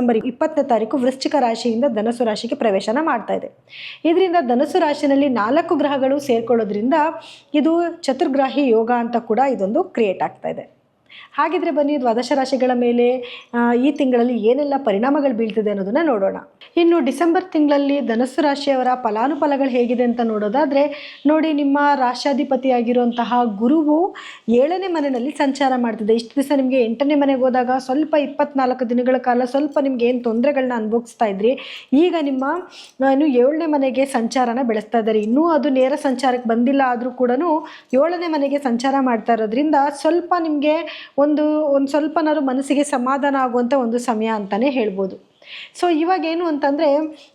December ಇಪ್ಪತ್ತನೇ ತಾರೀಕು ವೃಶ್ಚಿಕ ರಾಶಿಯಿಂದ ಧನಸು ರಾಶಿಗೆ ಪ್ರವೇಶನ ಮಾಡ್ತಾ ಇದೆ. ಇದರಿಂದ ಧನಸು ರಾಶಿನಲ್ಲಿ ನಾಲ್ಕು ಗ್ರಹಗಳು ಸೇರ್ಕೊಳ್ಳೋದ್ರಿಂದ ಇದು ಚತುರ್ಗ್ರಾಹಿ ಯೋಗ ಅಂತ ಕೂಡ ಇದೊಂದು ಕ್ರಿಯೇಟ್ ಆಗ್ತಾ ಇದೆ. ಹಾಗಿದ್ರೆ ಬನ್ನಿ, ದ್ವಾದಶ ರಾಶಿಗಳ ಮೇಲೆ ಈ ತಿಂಗಳಲ್ಲಿ ಏನೆಲ್ಲ ಪರಿಣಾಮಗಳು ಬೀಳ್ತಿದೆ ಅನ್ನೋದನ್ನ ನೋಡೋಣ. ಇನ್ನು ಡಿಸೆಂಬರ್ ತಿಂಗಳಲ್ಲಿ ಧನಸ್ಸು ರಾಶಿಯವರ ಫಲಾನುಫಲಗಳು ಹೇಗಿದೆ ಅಂತ ನೋಡೋದಾದ್ರೆ, ನೋಡಿ ನಿಮ್ಮ ರಾಷ್ಟ್ರಾಧಿಪತಿಯಾಗಿರುವಂತಹ ಗುರುವು ಏಳನೇ ಮನೆಯಲ್ಲಿ ಸಂಚಾರ ಮಾಡ್ತಿದೆ. ಇಷ್ಟು ದಿವಸ ನಿಮಗೆ ಎಂಟನೇ ಮನೆಗೆ ಹೋದಾಗ ಸ್ವಲ್ಪ ಇಪ್ಪತ್ನಾಲ್ಕು ದಿನಗಳ ಕಾಲ ಸ್ವಲ್ಪ ನಿಮ್ಗೆ ಏನು ತೊಂದರೆಗಳನ್ನ ಅನುಭವಿಸ್ತಾ ಇದ್ರಿ. ಈಗ ನಿಮ್ಮ ಇನ್ನು ಏಳನೇ ಮನೆಗೆ ಸಂಚಾರನ ಬೆಳೆಸ್ತಾ ಇದ್ದಾರೆ. ಇನ್ನೂ ಅದು ನೇರ ಸಂಚಾರಕ್ಕೆ ಬಂದಿಲ್ಲ ಆದರೂ ಕೂಡ ಏಳನೇ ಮನೆಗೆ ಸಂಚಾರ ಮಾಡ್ತಾ ಇರೋದ್ರಿಂದ ಸ್ವಲ್ಪ ನಿಮಗೆ ಒಂದು ಒಂದು ಸ್ವಲ್ಪನಾದ್ರು ಮನಸ್ಸಿಗೆ ಸಮಾಧಾನ ಆಗುವಂಥ ಒಂದು ಸಮಯ ಅಂತಲೇ ಹೇಳ್ಬೋದು. ಸೊ ಇವಾಗ ಏನು ಅಂತಂದರೆ,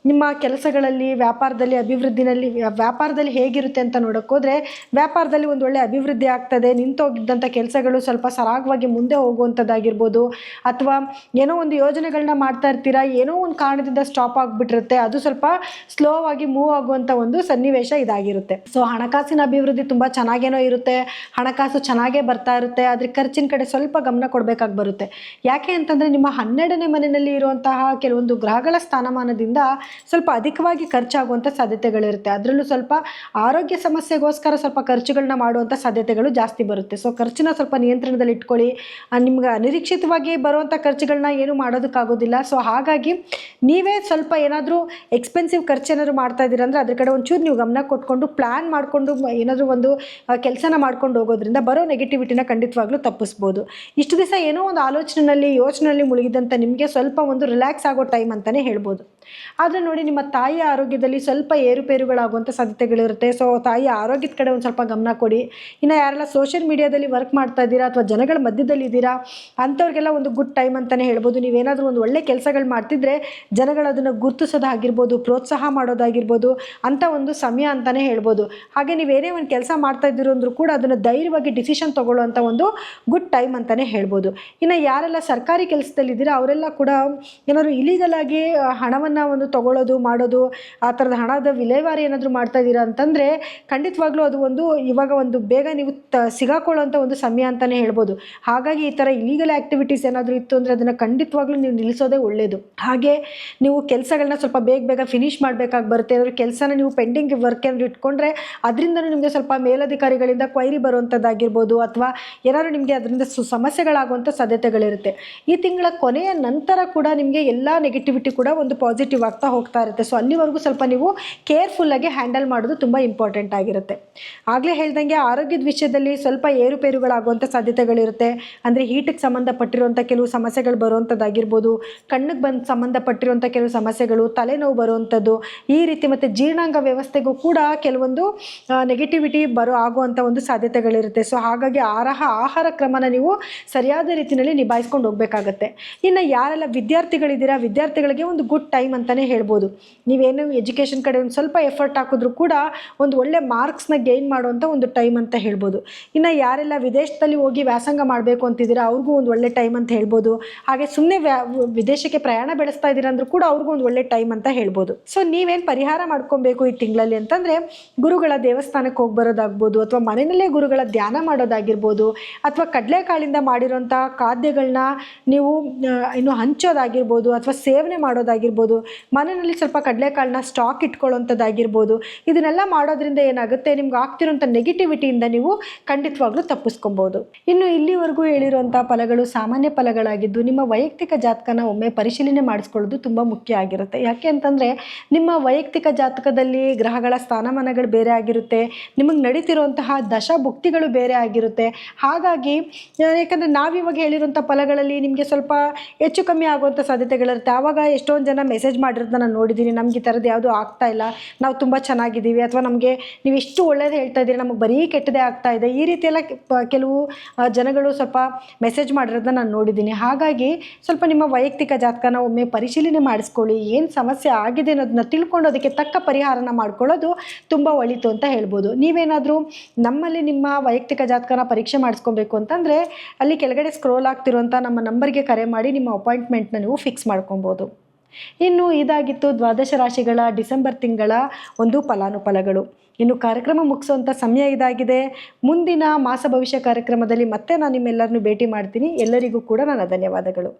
ನಿಮ್ಮ ಕೆಲಸಗಳಲ್ಲಿ, ವ್ಯಾಪಾರದಲ್ಲಿ, ಅಭಿವೃದ್ಧಿನಲ್ಲಿ ವ್ಯಾಪಾರದಲ್ಲಿ ಹೇಗಿರುತ್ತೆ ಅಂತ ನೋಡೋಕ್ಕೋದ್ರೆ ವ್ಯಾಪಾರದಲ್ಲಿ ಒಂದು ಒಳ್ಳೆ ಅಭಿವೃದ್ಧಿ ಆಗ್ತದೆ ನಿಂತೋಗಿದ್ದಂಥ ಕೆಲಸಗಳು ಸ್ವಲ್ಪ ಸರಾಗವಾಗಿ ಮುಂದೆ ಹೋಗುವಂಥದ್ದಾಗಿರ್ಬೋದು, ಅಥವಾ ಏನೋ ಒಂದು ಯೋಜನೆಗಳನ್ನ ಮಾಡ್ತಾ ಇರ್ತೀರಾ, ಏನೋ ಒಂದು ಕಾರಣದಿಂದ ಸ್ಟಾಪ್ ಆಗಿಬಿಟ್ಟಿರುತ್ತೆ, ಅದು ಸ್ವಲ್ಪ ಸ್ಲೋ ಆಗಿ ಮೂವ್ ಆಗುವಂಥ ಒಂದು ಸನ್ನಿವೇಶ ಇದಾಗಿರುತ್ತೆ. ಸೊ ಹಣಕಾಸಿನ ಅಭಿವೃದ್ಧಿ ತುಂಬ ಚೆನ್ನಾಗೇನೋ ಇರುತ್ತೆ, ಹಣಕಾಸು ಚೆನ್ನಾಗೇ ಬರ್ತಾ ಇರುತ್ತೆ, ಆದರೆ ಖರ್ಚಿನ ಕಡೆ ಸ್ವಲ್ಪ ಗಮನ ಕೊಡಬೇಕಾಗಿ ಬರುತ್ತೆ. ಯಾಕೆ ಅಂತಂದರೆ, ನಿಮ್ಮ ಹನ್ನೆರಡನೇ ಮನೆಯಲ್ಲಿ ಇರುವಂತಹ ಕೆಲವೊಂದು ಗ್ರಹಗಳ ಸ್ಥಾನಮಾನದಿಂದ ಸ್ವಲ್ಪ ಅಧಿಕವಾಗಿ ಖರ್ಚಾಗುವಂಥ ಸಾಧ್ಯತೆಗಳಿರುತ್ತೆ. ಅದರಲ್ಲೂ ಸ್ವಲ್ಪ ಆರೋಗ್ಯ ಸಮಸ್ಯೆಗೋಸ್ಕರ ಸ್ವಲ್ಪ ಖರ್ಚುಗಳನ್ನ ಮಾಡುವಂಥ ಸಾಧ್ಯತೆಗಳು ಜಾಸ್ತಿ ಬರುತ್ತೆ. ಸೊ ಖರ್ಚನ್ನ ಸ್ವಲ್ಪ ನಿಯಂತ್ರಣದಲ್ಲಿ ಇಟ್ಕೊಳ್ಳಿ. ನಿಮ್ಗೆ ಅನಿರೀಕ್ಷಿತವಾಗಿ ಬರುವಂಥ ಖರ್ಚುಗಳನ್ನ ಏನು ಮಾಡೋದಕ್ಕಾಗೋದಿಲ್ಲ. ಸೊ ಹಾಗಾಗಿ ನೀವೇ ಸ್ವಲ್ಪ ಏನಾದರೂ ಎಕ್ಸ್ಪೆನ್ಸಿವ್ ಖರ್ಚು ಏನಾದರೂ ಮಾಡ್ತಾ ಇದ್ದೀರಾ ಅಂದರೆ ಅದ್ರ ಕಡೆ ಒಂಚೂರು ನೀವು ಗಮನ ಕೊಟ್ಕೊಂಡು ಪ್ಲ್ಯಾನ್ ಮಾಡಿಕೊಂಡು ಏನಾದರೂ ಒಂದು ಕೆಲಸನ ಮಾಡ್ಕೊಂಡು ಹೋಗೋದ್ರಿಂದ ಬರೋ ನೆಗೆಟಿವಿಟಿನ ಖಂಡಿತವಾಗ್ಲೂ ತಪ್ಪಿಸ್ಬೋದು. ಇಷ್ಟು ದಿವಸ ಏನೋ ಒಂದು ಆಲೋಚನೆಯಲ್ಲಿ ಯೋಚನೆಯಲ್ಲಿ ಮುಳುಗಿದಂಥ ನಿಮಗೆ ಸ್ವಲ್ಪ ಒಂದು ರಿಲ್ಯಾಕ್ಸ್ ಟೈಮ್ ಅಂತಲೇ ಹೇಳ್ಬೋದು. ಆದರೆ ನೋಡಿ ನಿಮ್ಮ ತಾಯಿಯ ಆರೋಗ್ಯದಲ್ಲಿ ಸ್ವಲ್ಪ ಏರುಪೇರುಗಳಾಗುವಂಥ ಸಾಧ್ಯತೆಗಳಿರುತ್ತೆ. ಸೊ ತಾಯಿಯ ಆರೋಗ್ಯದ ಕಡೆ ಒಂದು ಸ್ವಲ್ಪ ಗಮನ ಕೊಡಿ. ಇನ್ನು ಯಾರೆಲ್ಲ ಸೋಷಿಯಲ್ ಮೀಡಿಯಾದಲ್ಲಿ ವರ್ಕ್ ಮಾಡ್ತಾ ಇದ್ದೀರಾ ಅಥವಾ ಜನಗಳ ಮಧ್ಯದಲ್ಲಿ ಇದ್ದೀರಾ, ಅಂಥವ್ರಿಗೆಲ್ಲ ಒಂದು ಗುಡ್ ಟೈಮ್ ಅಂತಲೇ ಹೇಳ್ಬೋದು. ನೀವೇನಾದರೂ ಒಂದು ಒಳ್ಳೆ ಕೆಲಸಗಳು ಮಾಡ್ತಿದ್ರೆ ಜನಗಳು ಅದನ್ನು ಗುರುತಿಸೋದಾಗಿರ್ಬೋದು ಪ್ರೋತ್ಸಾಹ ಮಾಡೋದಾಗಿರ್ಬೋದು ಅಂಥ ಒಂದು ಸಮಯ ಅಂತಲೇ ಹೇಳ್ಬೋದು. ಹಾಗೆ ನೀವೇನೇ ಒಂದು ಕೆಲಸ ಮಾಡ್ತಾ ಇದ್ದೀರೋ ಅಂದರೂ ಕೂಡ ಅದನ್ನು ಧೈರ್ಯವಾಗಿ ಡಿಸಿಷನ್ ತೊಗೊಳ್ಳುವಂಥ ಒಂದು ಗುಡ್ ಟೈಮ್ ಅಂತಲೇ ಹೇಳ್ಬೋದು. ಇನ್ನು ಯಾರೆಲ್ಲ ಸರ್ಕಾರಿ ಕೆಲಸದಲ್ಲಿದ್ದೀರಾ, ಅವರೆಲ್ಲ ಕೂಡ ಏನಾದ್ರು ಇಲೀಗಲ್ ಆಗಿ ಹಣವನ್ನು ಒಂದು ತಗೊಳ್ಳೋದು ಮಾಡೋದು, ಆ ಥರದ ಹಣದ ವಿಲೇವಾರಿ ಏನಾದರೂ ಮಾಡ್ತಾ ಇದ್ದೀರಾ ಅಂತಂದರೆ ಖಂಡಿತವಾಗ್ಲೂ ಅದು ಒಂದು ಇವಾಗ ಒಂದು ಬೇಗ ನೀವು ತ ಸಿಗಾಕೊಳ್ಳೋಂಥ ಒಂದು ಸಮಯ ಅಂತಲೇ ಹೇಳ್ಬೋದು. ಹಾಗಾಗಿ ಈ ಥರ ಇಲೀಗಲ್ ಆ್ಯಕ್ಟಿವಿಟೀಸ್ ಏನಾದರೂ ಇತ್ತು ಅಂದರೆ ಅದನ್ನು ಖಂಡಿತವಾಗ್ಲೂ ನೀವು ನಿಲ್ಲಿಸೋದೇ ಒಳ್ಳೆಯದು ಹಾಗೆ ನೀವು ಕೆಲಸಗಳನ್ನ ಸ್ವಲ್ಪ ಬೇಗ ಬೇಗ ಫಿನಿಷ್ ಮಾಡಬೇಕಾಗಿ ಬರುತ್ತೆ. ಅಂದರೆ ಕೆಲಸನ ನೀವು ಪೆಂಡಿಂಗ್ ವರ್ಕ್ ಏನಾದರೂ ಇಟ್ಕೊಂಡ್ರೆ ಅದರಿಂದನೂ ನಿಮಗೆ ಸ್ವಲ್ಪ ಮೇಲಧಿಕಾರಿಗಳಿಂದ ಕ್ವೈರಿ ಬರುವಂಥದ್ದಾಗಿರ್ಬೋದು ಅಥವಾ ಏನಾದರೂ ನಿಮಗೆ ಅದರಿಂದ ಸು ಸಮಸ್ಯೆಗಳಾಗುವಂಥ ಸಾಧ್ಯತೆಗಳಿರುತ್ತೆ. ಈ ತಿಂಗಳ ಕೊನೆಯ ನಂತರ ಕೂಡ ನಿಮಗೆ ಎಲ್ಲ ನೆಗೆಟಿವಿಟಿ ಕೂಡ ಒಂದು ಪಾಸಿಟಿವ್ ಆಗ್ತಾ ಹೋಗ್ತಾ ಇರುತ್ತೆ. ಸೊ ಅಲ್ಲಿವರೆಗೂ ಸ್ವಲ್ಪ ನೀವು ಕೇರ್ಫುಲ್ಲಾಗಿ ಹ್ಯಾಂಡಲ್ ಮಾಡೋದು ತುಂಬ ಇಂಪಾರ್ಟೆಂಟ್ ಆಗಿರುತ್ತೆ. ಆಗಲೇ ಹೇಳ್ದಂಗೆ ಆರೋಗ್ಯದ ವಿಷಯದಲ್ಲಿ ಸ್ವಲ್ಪ ಏರುಪೇರುಗಳಾಗುವಂಥ ಸಾಧ್ಯತೆಗಳಿರುತ್ತೆ. ಅಂದರೆ ಹೀಟಿಗೆ ಸಂಬಂಧಪಟ್ಟಿರುವಂಥ ಕೆಲವು ಸಮಸ್ಯೆಗಳು ಬರುವಂಥದ್ದಾಗಿರ್ಬೋದು ಕಣ್ಣಿಗೆ ಬಂದು ಸಂಬಂಧಪಟ್ಟಿರುವಂಥ ಕೆಲವು ಸಮಸ್ಯೆಗಳು, ತಲೆನೋವು ಬರುವಂಥದ್ದು ಈ ರೀತಿ ಮತ್ತು ಜೀರ್ಣಾಂಗ ವ್ಯವಸ್ಥೆಗೂ ಕೂಡ ಕೆಲವೊಂದು ನೆಗೆಟಿವಿಟಿ ಬರೋ ಆಗುವಂಥ ಒಂದು ಸಾಧ್ಯತೆಗಳಿರುತ್ತೆ. ಸೊ ಹಾಗಾಗಿ ಆಹಾರ ಆಹಾರ ಕ್ರಮನ ನೀವು ಸರಿಯಾದ ರೀತಿಯಲ್ಲಿ ನಿಭಾಯಿಸ್ಕೊಂಡು ಹೋಗಬೇಕಾಗತ್ತೆ. ಇನ್ನು ಯಾರೆಲ್ಲ ವಿದ್ಯಾರ್ಥಿಗಳಿದ್ದೀರಾ ವಿದ್ಯಾರ್ಥಿಗಳಿಗೆ ಒಂದು ಗುಡ್ ಟೈಮ್ ಅಂತಲೇ ಹೇಳ್ಬೋದು. ನೀವೇನು ಎಜುಕೇಷನ್ ಕಡೆ ಒಂದು ಸ್ವಲ್ಪ ಎಫರ್ಟ್ ಹಾಕಿದ್ರು ಕೂಡ ಒಂದು ಒಳ್ಳೆ ಮಾರ್ಕ್ಸ್ನ ಗೈನ್ ಮಾಡುವಂಥ ಒಂದು ಟೈಮ್ ಅಂತ ಹೇಳ್ಬೋದು. ಇನ್ನು ಯಾರೆಲ್ಲ ವಿದೇಶದಲ್ಲಿ ಹೋಗಿ ವ್ಯಾಸಂಗ ಮಾಡಬೇಕು ಅಂತಿದ್ದೀರಾ, ಅವ್ರಿಗೂ ಒಂದು ಒಳ್ಳೆ ಟೈಮ್ ಅಂತ ಹೇಳ್ಬೋದು. ಹಾಗೆ ಸುಮ್ಮನೆ ವಿದೇಶಕ್ಕೆ ಪ್ರಯಾಣ ಬೆಳೆಸ್ತಾ ಇದ್ದೀರಾ ಅಂದರೂ ಕೂಡ ಅವ್ರಿಗೂ ಒಂದು ಒಳ್ಳೆ ಟೈಮ್ ಅಂತ ಹೇಳ್ಬೋದು. ಸೊ ನೀವೇನು ಪರಿಹಾರ ಮಾಡ್ಕೊಬೇಕು ಈ ತಿಂಗಳಲ್ಲಿ ಅಂತಂದರೆ, ಗುರುಗಳ ದೇವಸ್ಥಾನಕ್ಕೆ ಹೋಗಿ ಬರೋದಾಗ್ಬೋದು, ಅಥವಾ ಮನೆಯಲ್ಲೇ ಗುರುಗಳ ಧ್ಯಾನ ಮಾಡೋದಾಗಿರ್ಬೋದು, ಅಥವಾ ಕಡಲೆಕಾಳಿಂದ ಮಾಡಿರೋಂಥ ಖಾದ್ಯಗಳನ್ನ ನೀವು ಇನ್ನು ಹಂಚೋದಾಗಿರ್ಬೋದು ಸೇವನೆ ಮಾಡೋದಾಗಿರ್ಬೋದು, ಮನೆಯಲ್ಲಿ ಸ್ವಲ್ಪ ಕಡಲೆಕಾಳನ್ನ ಸ್ಟಾಕ್ ಇಟ್ಕೊಳ್ಳೋಂಥದ್ದಾಗಿರ್ಬೋದು ಇದನ್ನೆಲ್ಲ ಮಾಡೋದ್ರಿಂದ ಏನಾಗುತ್ತೆ? ನಿಮ್ಗೆ ಆಗ್ತಿರೋಂಥ ನೆಗೆಟಿವಿಟಿಯಿಂದ ನೀವು ಖಂಡಿತವಾಗ್ಲೂ ತಪ್ಪಿಸ್ಕೊಬೋದು. ಇನ್ನು ಇಲ್ಲಿವರೆಗೂ ಹೇಳಿರುವಂಥ ಫಲಗಳು ಸಾಮಾನ್ಯ ಫಲಗಳಾಗಿದ್ದು, ನಿಮ್ಮ ವೈಯಕ್ತಿಕ ಜಾತಕನ ಒಮ್ಮೆ ಪರಿಶೀಲನೆ ಮಾಡಿಸ್ಕೊಳ್ಳೋದು ತುಂಬ ಮುಖ್ಯ ಆಗಿರುತ್ತೆ. ಯಾಕೆ ಅಂತಂದರೆ, ನಿಮ್ಮ ವೈಯಕ್ತಿಕ ಜಾತಕದಲ್ಲಿ ಗ್ರಹಗಳ ಸ್ಥಾನಮಾನಗಳು ಬೇರೆ ಆಗಿರುತ್ತೆ, ನಿಮಗೆ ನಡೀತಿರುವಂತಹ ದಶ ಭುಕ್ತಿಗಳು ಬೇರೆ ಆಗಿರುತ್ತೆ. ಹಾಗಾಗಿ, ಯಾಕಂದರೆ ನಾವಿವಾಗ ಹೇಳಿರುವಂಥ ಫಲಗಳಲ್ಲಿ ನಿಮಗೆ ಸ್ವಲ್ಪ ಹೆಚ್ಚು ಕಮ್ಮಿ ಆಗುವಂಥ ಸಾಧ್ಯತೆಗಳಿರುತ್ತೆ ಆವಾಗ ಎಷ್ಟೊಂದು ಜನ ಮೆಸೇಜ್ ಮಾಡಿರೋದನ್ನ ನಾನು ನೋಡಿದ್ದೀನಿ ನಮ್ಗೆ ಈ ಥರದ್ದು ಯಾವುದು ಆಗ್ತಾ ಇಲ್ಲ. ನಾವು ತುಂಬ ಚೆನ್ನಾಗಿದ್ದೀವಿ. ಅಥವಾ ನಮಗೆ ನೀವು ಎಷ್ಟು ಒಳ್ಳೇದು ಹೇಳ್ತಾ ಇದ್ದೀರಿ. ನಮಗೆ ಬರೀ ಕೆಟ್ಟದೇ ಆಗ್ತಾ ಇದೆ. ಈ ರೀತಿ ಎಲ್ಲ ಪ- ಕೆಲವು ಜನಗಳು ಸ್ವಲ್ಪ ಮೆಸೇಜ್ ಮಾಡಿರೋದನ್ನ ನಾನು ನೋಡಿದ್ದೀನಿ ಹಾಗಾಗಿ ಸ್ವಲ್ಪ ನಿಮ್ಮ ವೈಯಕ್ತಿಕ ಜಾತಕನ ಒಮ್ಮೆ ಪರಿಶೀಲನೆ ಮಾಡಿಸ್ಕೊಳ್ಳಿ. ಏನು ಸಮಸ್ಯೆ ಆಗಿದೆ ಅನ್ನೋದನ್ನ ತಿಳ್ಕೊಂಡು ಅದಕ್ಕೆ ತಕ್ಕ ಪರಿಹಾರನ ಮಾಡ್ಕೊಳ್ಳೋದು ತುಂಬ ಒಳಿತು ಅಂತ ಹೇಳ್ಬೋದು. ನೀವೇನಾದರೂ ನಮ್ಮಲ್ಲಿ ನಿಮ್ಮ ವೈಯಕ್ತಿಕ ಜಾತಕನ ಪರೀಕ್ಷೆ ಮಾಡಿಸ್ಕೊಬೇಕು ಅಂತಂದರೆ ಅಲ್ಲಿ ಕೆಳಗಡೆ ಸ್ಕ್ರೋಲ್ ಆಗ್ತಿರುವಂಥ ನಮ್ಮ ನಂಬರ್ಗೆ ಕರೆ ಮಾಡಿ ನಿಮ್ಮ ಅಪಾಯಿಂಟ್ಮೆಂಟ್ನ ನೀವು ಫಿಕ್ಸ್ ಮಾಡ್ಕೊಬೋದು ಇನ್ನು ಇದಾಗಿತ್ತು ದ್ವಾದಶ ರಾಶಿಗಳ ಡಿಸೆಂಬರ್ ತಿಂಗಳ ಒಂದು ಫಲಾನುಫಲಗಳು. ಇನ್ನು ಕಾರ್ಯಕ್ರಮ ಮುಗಿಸುವಂಥ ಸಮಯ ಇದಾಗಿದೆ. ಮುಂದಿನ ಮಾಸ ಭವಿಷ್ಯ ಕಾರ್ಯಕ್ರಮದಲ್ಲಿ ಮತ್ತೆ ನಾನು ನಿಮ್ಮೆಲ್ಲರನ್ನು ಭೇಟಿ ಮಾಡ್ತೀನಿ. ಎಲ್ಲರಿಗೂ ಕೂಡ ನನ್ನ ಧನ್ಯವಾದಗಳು.